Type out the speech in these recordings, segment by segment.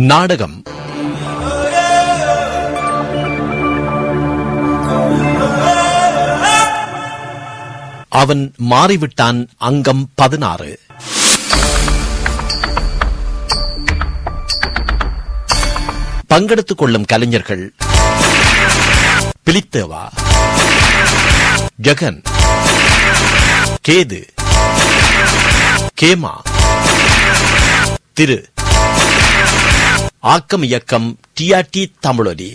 நாடகம். அவன் மாறிவிட்டான் அங்கம் பதினாறு. பங்கெடுத்துக் கொள்ளும் கலைஞர்கள். பிலித்தேவா. ஜெகன். கேது. கேமா. திரு ஆக்கம் இயக்கம் டிஆர்டி தமிழொலி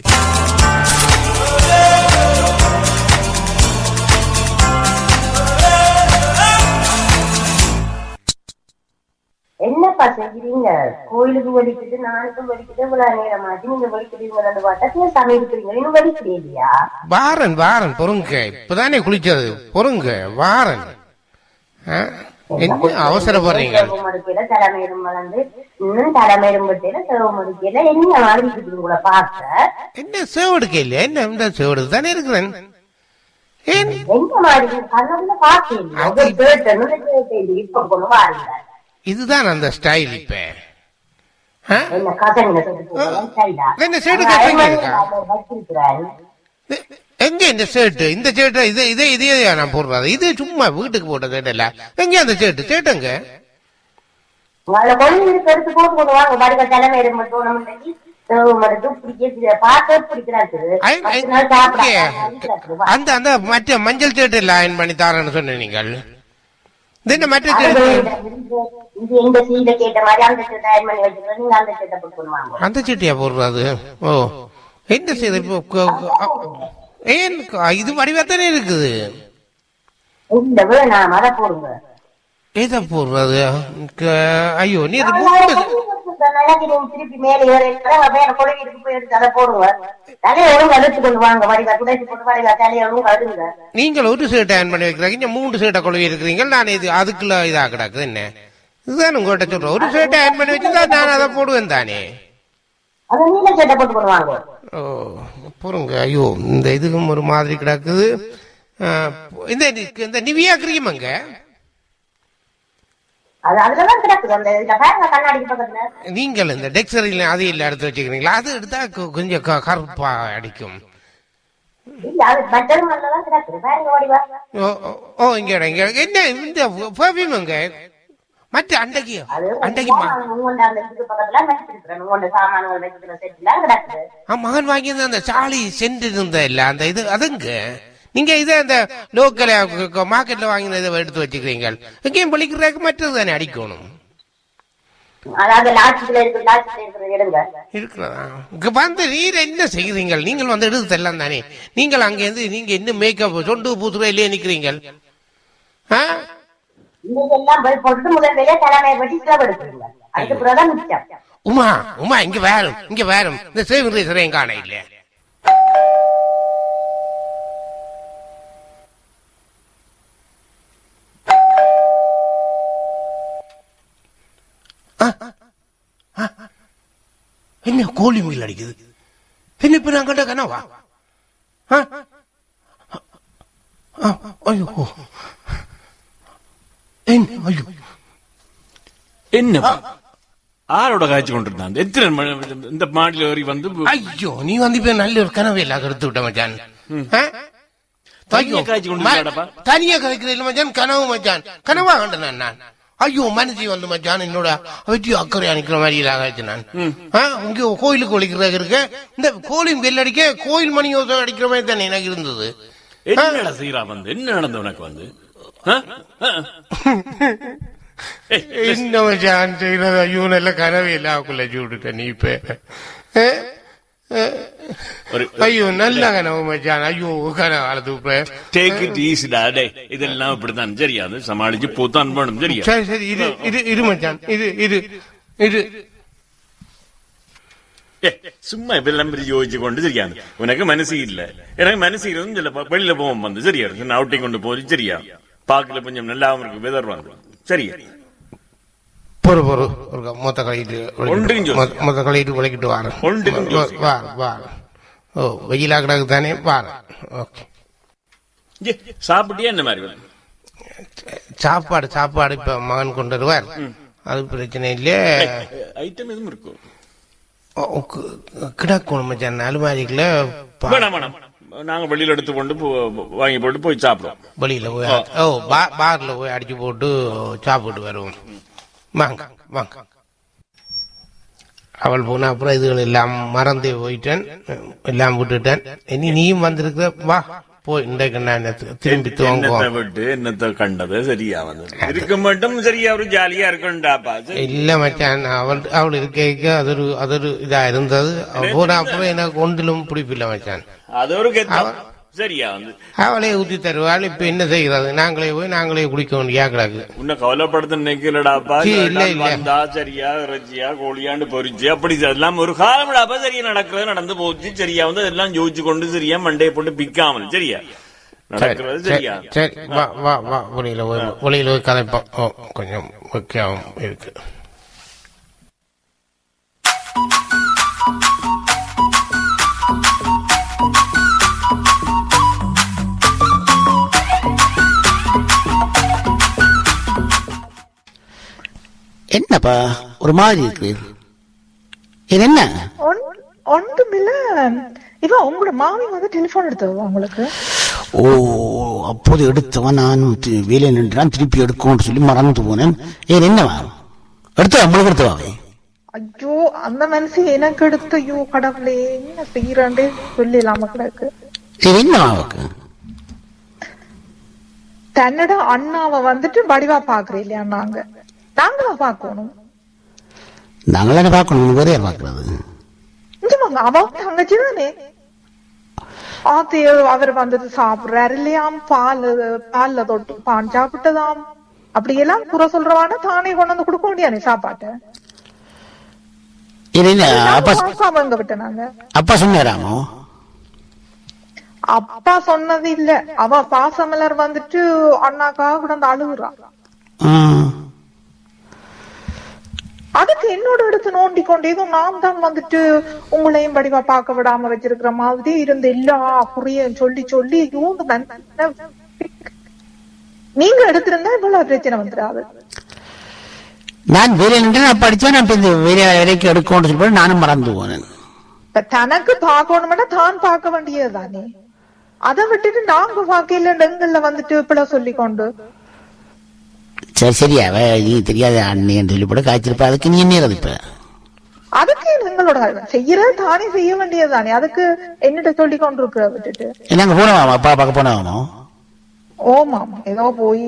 என்னப்பா செய்கிறீங்க கோயிலுக்கு வலிக்குது நானுக்கும் வலிக்குது இவ்வளவு நேரமாச்சு நீங்க வலிக்கிறீங்கன்னு பார்த்தா சமையல் இருக்கிறீங்க இன்னும் வலிக்கிறீங்க இல்லையா? வாரன் வாரன் பொறுங்க. இப்பதானே குளிச்சது. பொறுங்க வாரன். அவசரப்படுறீங்க? மடுக்கையில தலைமையிலும் வளர்ந்து இன்னும் தலைமையிலும் பட்டியல சிவப்பு மடுக்கையில என்ன மாதிரி உங்களை பார்க்க? என்ன சேவடுக்க இல்லையா? என்ன இந்த சேவடு தானே இருக்கிறேன். இதுதான் அந்த ஸ்டைல் இப்ப. என்ன சைடு எங்க இந்த ஷர்ட் இந்த ஷர்ட் இது இதே இதே நான் போடுறது? இது சும்மா வீட்டுக்கு போட்ட ஷர்ட் இல்ல எங்க அந்த ஷர்ட் ஷர்ட் எங்க? அந்த அந்த மற்ற மஞ்சள் ஷர்ட் இல்ல அயன் பண்ணி தாரேன்னு சொன்ன நீங்கள். என்ன மற்ற அந்த சட்டியா போடுறது? ஓ. என்ன ஏன்? இது வடிவத்தானே இருக்குது. எதை போடுறது? ஐயோ நீ அதை நீங்கள் ஒரு ஷர்ட் ஆன் பண்ணி வைக்கிறீங்க. மூணு ஷர்ட்டை கொழுவி இருக்கிறீங்க. நான் இது அதுக்குள்ள இதா கிடக்குது. என்ன? இதுதான் உங்கள்கிட்ட சொல்றேன். ஒரு ஷர்ட் ஆன் பண்ணி வச்சுதான் நான் அதை போடுவேன் தானே? ஓ பொறுங்க ஐயோ இந்த இதுக்கும் ஒரு மாதிரி கிடக்குது. இந்த இந்த நிவியா கண்ணாடிக்கு பக்கத்துல. நீங்கள் இந்த டெக்ஸரியில் அது இல்லை எடுத்து வச்சுக்கிறீங்களா? அது எடுத்தா கொஞ்சம் கருப்பா அடிக்கும். ஓ இங்க. என்ன இந்த பெர்ஃபியூமுங்க மற்ற அண்டைக்கு அண்டைக்கு மகன் வாங்கியிருந்த அந்த சாலி சென்ட் இருந்த இல்ல அந்த இது அதுங்க நீங்க இதை அந்த லோக்கல் மார்க்கெட்ல வாங்கின இதை எடுத்து வச்சுக்கிறீங்க எங்கேயும் பழிக்கிறதுக்கு மற்றது தானே அடிக்கணும் வந்து நீர் என்ன செய்கிறீங்க நீங்கள் வந்து எடுத்து தரலாம் தானே நீங்கள் அங்கேருந்து நீங்க இன்னும் மேக்கப் சொண்டு பூத்துறையிலே நிக்கிறீங்க இன்னைக்கெல்லாம் பல் எல்லாம் போட்டு முதல் வேலையா தலைமையை பற்றி செலவெடுக்கிறீங்க அதுக்கு பிறகுதான் மிச்சம். உமா உமா இங்க வேறும் இங்க வேறும் இந்த சேவிங் ரேசரையும் காண இல்லையா? என்ன கோழி மீல் அடிக்குது? என்ன இப்ப நான் கண்ட கனவா? ஐயோ. என்ன என்ன ஆரோட காய்ச்சி கொண்டிருந்தான் எத்தனை இந்த மாடியில் ஏறி வந்து ஐயோ நீ வந்து இப்ப நல்ல ஒரு கனவு எல்லாம் கருத்து விட்ட மச்சான்? தனியா கதைக்கிறேன் மச்சான் கனவு மச்சான் கனவா கண்டேன் நான் ஐயோ மனசி வந்து மச்சான் என்னோட வெற்றி அக்கறை அணிக்கிற மாதிரி ஆச்சு நான் இங்க கோயிலுக்கு ஒழிக்கிறதாக இருக்க இந்த கோயிலும் பெல் அடிக்க கோயில் மணி யோசனை அடிக்கிற மாதிரி தானே எனக்கு இருந்தது என்னடா செய்யறா வந்து என்ன நடந்து உனக்கு வந்து நல்ல கனவு எல்லாம் குள்ளச்சு விட்டுட்ட நீ இப்ப ஆ? ஆ? ஒரு- ஐயோ நல்ல கனவு மச்சான் ஐயோ கனவு அழுது இப்ப டேக் இட் ஈஸிடா டே இதெல்லாம் இப்படித்தான் சரியா அது சமாளிச்சு போத்தான் வேணும் சரியா சரி சரி இரு இரு இரு மச்சான் இரு இரு ஏய், சும்மா இப்பெல்லாம் பிரிச்சு யோசிச்சு கொண்டு சரியா உனக்கு மனசு இல்ல எனக்கு மனசு இருந்து சில ப- வெளியில போவோம் பாக்கல கொஞ்சம் நல்லாவும் இருக்கு வெதர் வந்து. சரியா? பொறு பொறு மொத்த கழிட்டு. மொத்த கழிட்டு விளக்கிட்டு வாரேன். வார வார ஓ வெயிலா கிடக்கு தானே? வாரேன் ஓகே. சாப்பிட்டியா என்ன மாதிரி? வேணும்? சாப்பாடு சாப்பாடு இப்ப மகன் கொண்டு வருவார். அது பிரச்சனை இல்லையே. ஐட்டம் எதுவும் இருக்கும் கிடக்கணும் மச்சான் அலுமாரிக்குள்ள நாங்கள் வெளியில் நாங்க வெளியில எடுத்து கொண்டு போ- வாங்கி போட்டு போய் சாப்பிடுவோம். வெளியில போய் ஓ பா- பார்ல போய் அடிச்சு போட்டு சாப்பிட்டு வருவோம். வாங்க வாங்க. அவள் போன அப்புறம் இதுகள் எல்லாம் மறந்தே போயிட்டேன். எல்லாம் விட்டுட்டேன். இனி நீயும் வந்திருக்க வா. போய் இன்றைக்கு நான் திரும்பி என்னத்தை விட்டு என்னத்தை கண்டது சரியா வந்து இருக்க மட்டும் சரியா ஒரு ஜாலியா இருக்கும்டாப்பா. இல்ல மச்சான் அவள் அவள் இருக்க அது ஒரு அது ஒரு இதா இருந்தது போன அப்புறம் எனக்கு ஒன்றிலும் பிடிப்பில்லை மச்சான் அது ஒரு சரியா வந்து? அவளே ஊத்தி தருவாள் இப்ப என்ன செய்கிறது? நாங்களே போய் நாங்களே குடிக்க வேண்டியா கிடக்கு உன்னை கவலைப்படுத்த நினைக்கலடாப்பா இல்ல, இல்ல. சரியா இறைச்சியா கோழியாண்டு பொரிச்சு அப்படி எல்லாம் ஒரு காலம்டாப்பா சரியா நடக்கிறது நடந்து போச்சு சரியா வந்து அதெல்லாம் யோசிச்சு கொண்டு சரியா மண்டையை போட்டு பிக்காமல் சரியா? சரி நடக்கிறது சரி, சரியா? சரி வா வா வா வெளியில போய் கதைப்போம் கொஞ்சம் முக்கியம் இருக்கு. என்னப்பா? ஒரு மாதிரி இருக்கு. இது என்ன? ஒன்- ஒன்றுமில்ல இவன் உங்களோட மாமி வந்து டெலிபோன் எடுத்தவா உங்களுக்கு? ஓ அப்போது எடுத்தவன் நான் வேலையை நின்றான் திருப்பி எடுக்கும்னு சொல்லி மறந்து போனேன். ஏன் என்னவா? எடுத்தவா? உங்களுக்கு எடுத்தவாவே? ஐயோ அந்த மனசு எனக்கு எடுத்த. ஐயோ கடவுளே என்ன செய்யறாண்டே சொல்லிடலாம கிடக்கு? சரி என்னவா அவக்கு? தன்னோட அண்ணாவை வந்துட்டு வடிவா பாக்குறேன் இல்லையா நாங்க நாங்களா பாக்கணும் நாங்கள் பார்க்கணும்? யார் பார்க்கறது? இங்க வாங்க அவ தங்கச்சி தானே? ஆத்தி அவர் வந்துட்டு சாப்பிடுறாரு இல்லையாம் பால் பால்ல தொட்டு பான் சாப்பிட்டதாம். அப்படியெல்லாம் குறை சொல்றவான தானே கொண்டு வந்து கொடுக்க முடியாதே சாப்பாட்டை? அப்பா சொன்னாராமோ அப்பா சொன்னது இல்ல. அவ பாசமலர் வந்துட்டு அண்ணாக்காக கூட வந்து அழுகுறா. ம். அதுக்கு என்னோட எடுத்து நோண்டி கொண்டு ஏதோ நான் தான் வந்துட்டு உங்களையும் படிவா பார்க்க விடாம வச்சிருக்கிற மாதிரி இருந்த எல்லா குறியும் சொல்லி சொல்லி நீங்க எடுத்திருந்தா இவ்வளவு பிரச்சனை வந்துடாது. நான் அடிச்சா நான் இப்ப இந்த வேலை வரைக்கும் எடுக்கணும்னு சொல்லி நானும் மறந்து போனேன் தனக்கு பார்க்கணும்னா தான் பார்க்க வேண்டியதுதானே. அதை விட்டுட்டு நாங்க பார்க்கல எங்கள்ல வந்துட்டு இப்படி சொல்லி கொண்டு சரி சரி அவ நீ தெரியாத அண்ணன் சொல்லி போட்டு காய்ச்சிருப்பா. அதுக்கு நீ என்ன இப்ப? அதுக்கு எங்களோட செய்யறது தானே செய்ய வேண்டியதுதானே. அதுக்கு என்னிட்ட சொல்லி கொண்டு இருக்கிற விட்டுட்டு நாங்க போனோம் அப்பா பார்க்க போனோமோ ஓமாம் ஏதோ போய்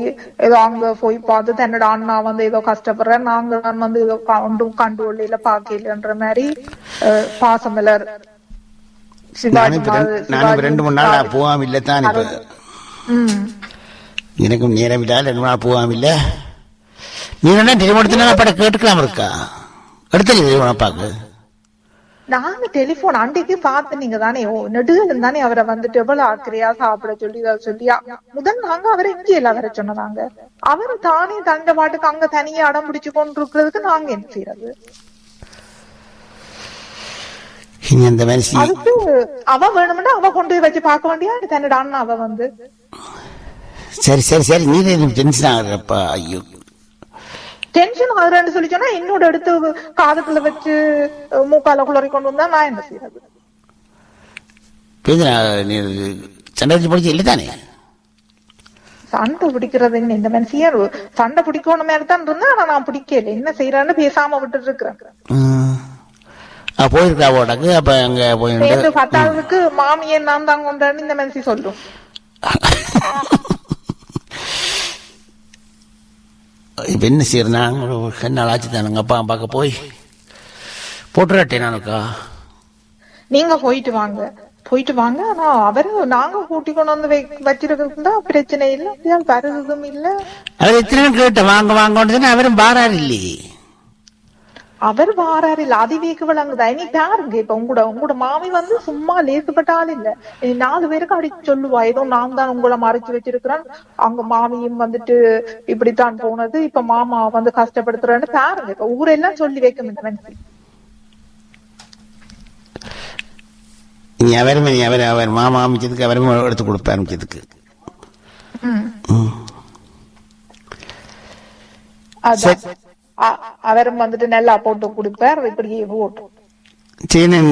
ஏதோ அங்க போய் பார்த்து தன்னோட அண்ணா வந்து ஏதோ கஷ்டப்படுற நாங்க தான் வந்து ஏதோ கண்டும் கண்டு ஒள்ளியில பாக்கலன்ற மாதிரி பாசமலர் இப்ப ரெண்டு- மூணு நாள் நான் போகாம இல்ல தான் இப்ப. எனக்கும் நேரம் இல்ல ரெண்டு நாள் போகாம இல்ல நீ என்ன டெலிஃபோன் அப்பாட்ட கேட்டுக்கலாம் இருக்கா? எடுத்தல டெலிஃபோன் அப்பாக்கு நாங்க டெலிபோன் அன்றைக்கு பார்த்து நீங்க தானே ஓ நெடுகலும் தானே அவரை வந்துட்டு எவ்வளவு ஆக்கிரியா சாப்பிட சொல்லி இதை சொல்லி அ- முதல் நாங்க அவரை இந்தியில வர சொன்னதாங்க அவர் தானே தண்ட பாட்டுக்கு அங்க தனியா அடம் பிடிச்சு கொண்டு இருக்கிறதுக்கு நாங்க என்ன செய்யறது? அதுக்கு அவ வேணும்னா அவ கொண்டு போய் வச்சு பார்க்க வேண்டியா? தன்னோட அண்ணா அவ வந்து? சரி சரி சரி. நீ டென்ஷன் ஆகுறப்பா? ஐயோ. டென்ஷன் ஆகுறேன்னு சொல்லி சொன்னா என்னோட எடுத்து காதுக்குள்ள வச்சு மூக்கால குளறி கொண்டு வந்தா நான் என்ன செய்யறது பேசுனா நீ சண்டை படிச்சு இல்லை தானே? சண்டை பிடிக்கிறது இந்த மனுஷியா சண்டை பிடிக்கணும் மாதிரி தான் இருந்தா ஆனா நான் பிடிக்கல. என்ன செய்யறான்னு பேசாம விட்டுட்டு இருக்கிறேன். போயிருக்கா ஓடக்கு அப்ப அங்க போயிட்டு பத்தாவதுக்கு மாமியை நான் தான் கொண்டான்னு இந்த மனுஷி சொல்லும். இப்ப என்ன செய்யறா கண்ணால் ஆச்சு தானுங்க. அப்பா பார்க்க போய். போட்டுறாட்டே நானுக்கா. நீங்க போயிட்டு வாங்க. போயிட்டு வாங்க. ஆனா அவரு நாங்க கூட்டி கொண்டு வந்து வச்சிருக்கிறதா பிரச்சனை இல்ல. வருவதும் இல்ல. அவர் எத்தனை கேட்ட வாங்க வாங்க அவரும் பாராரு இல்லையே. அவர் வாராரு இல்ல அதிவேக்கு விளங்குதா நீ பாருங்க இப்ப உங்களோட உங்களோட மாமி வந்து சும்மா லேசுப்பட்ட ஆள் இல்ல. நீ நாலு பேருக்கு அடி சொல்லுவா. ஏதோ நான் தான் உங்களை மறைச்சு வச்சிருக்கிறேன். அங்க மாமியும் வந்துட்டு இப்படித்தான் போனது. இப்ப மாமா வந்து கஷ்டப்படுத்துறேன்னு பாருங்க. இப்ப ஊரெல்லாம் சொல்லி வைக்கும் இந்த மனுஷி இனி அவரும் இனி அவர் அவர் மாமா அமைச்சதுக்கு அவரும் எடுத்து கொடுப்பார் அமைச்சதுக்கு. அதான். அவரும் வந்துட்டு நல்லா போட்டு குடிப்பார். இப்படியே போட்டும் சரி நான்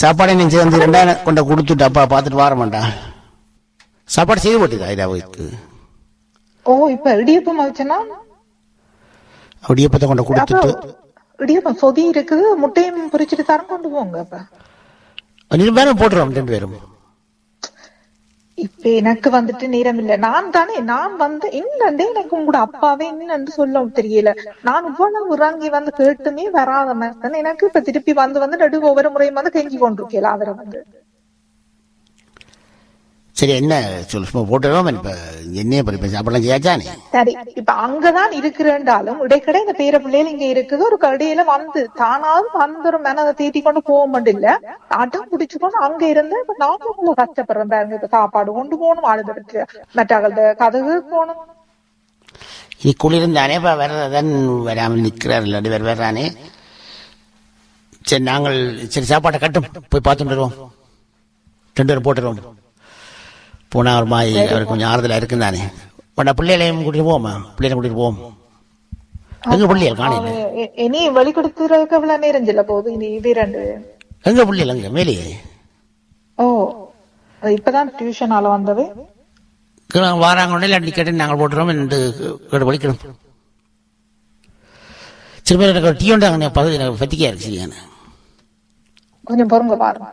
சாப்பாடு என்ன சேர்ந்து ரெண்டாயிரம் கொண்ட கொடுத்துட்டு அப்பா பார்த்துட்டு வர மாட்டான் சாப்பாடு செய்து போட்டுக்கா இதாவுக்கு ஓ இப்ப இடியப்பம் வச்சனா அப்படியே பத்த கொண்ட கொடுத்துட்டு. இடியப்பம் சொதி இருக்குது முட்டையும் பொரிச்சிட்டு தரம் கொண்டு போங்க அப்ப. பேரும் போட்டுருவோம் ரெண்டு பேரும். இப்ப எனக்கு வந்துட்டு நேரம் இல்ல. நான் தானே நான் வந்து இன்னே எனக்கு உங்களோட அப்பாவே என்னன்னு சொல்ல தெரியல. நான் இவ்வளவு இறங்கி வந்து கேட்டுமே வராத மாதிரி தானே. எனக்கு இப்ப திருப்பி வந்து வந்து நடு ஒவ்வொரு முறையும் வந்து கெஞ்சி கொண்டிருக்கல அவரை வந்து? சரி என்ன சொல்லு? சும்மா போட்டுருவோம் இப்ப என்னையே இப்ப சாப்பாடுலாம் செய்யாச்சானே சரி இப்ப அங்கதான் இருக்கிறேன்டாலும் இடைக்கடை இந்த பேர பிள்ளைகள் இங்க இருக்குது. ஒரு கடையில வந்து தானாவது வந்து ஒரு மனதை தீட்டி கொண்டு போக மாட்டில்ல அடம் பிடிச்சு கொண்டு அங்க இருந்து இப்ப நாம இவ்வளவு கஷ்டப்படுறோம் பாருங்க. இப்ப சாப்பாடு கொண்டு போகணும் ஆளுதற்கு மற்றவர்கள்ட்ட கதவு போகணும். இது குளிர்ந்தானே இப்ப வரதான் வராமல் நிக்கிறார் ரெண்டு பேர் வர்றானே சரி நாங்கள் சரி சாப்பாட்டை கட்டும். போய் பார்த்துட்டு வருவோம். ரெண்டு பேரும் போட்டுருவோம் போனா ஒரு மாதிரி அவருக்கு கொஞ்சம் ஆறுதலா இருக்கும் தானே உடனே பிள்ளைகளையும் கூட்டிட்டு போவோமா? பிள்ளைகளை கூட்டிட்டு போவோம். எங்க பிள்ளைகள் காணையில இ- இனி வழி கொடுத்துறதுக்கு அவ்வளவு நேரம் சொல்ல போகுது? இனி இது ரெண்டு எங்க பிள்ளைகள் அங்க? மேலேயே ஓ அது இப்பதான் டியூஷனால வந்தது? வாராங்க உடனே கேட்டு நாங்கள் போட்டுருவோம் என்று கேட்டு வலிக்கணும் பேர் எனக்கு டீ உண்டாங்க. பகுதி எனக்கு பத்திக்கையா இருக்கு. சரியான. கொஞ்சம் பொறுங்க பாருங்க.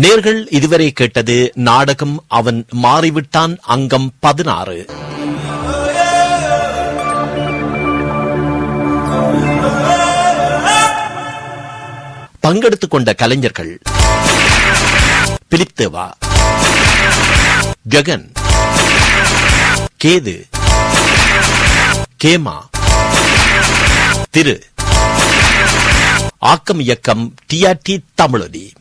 நேர்கள் இதுவரை கேட்டது நாடகம் அவன் மாறிவிட்டான் அங்கம் பதினாறு. பங்கெடுத்துக் கொண்ட கலைஞர்கள். பிலிப் தேவா ஜெகன் கேது. கேமா. திரு. ஆக்கம் இயக்கம் டிஆர்டி தமிழொலி.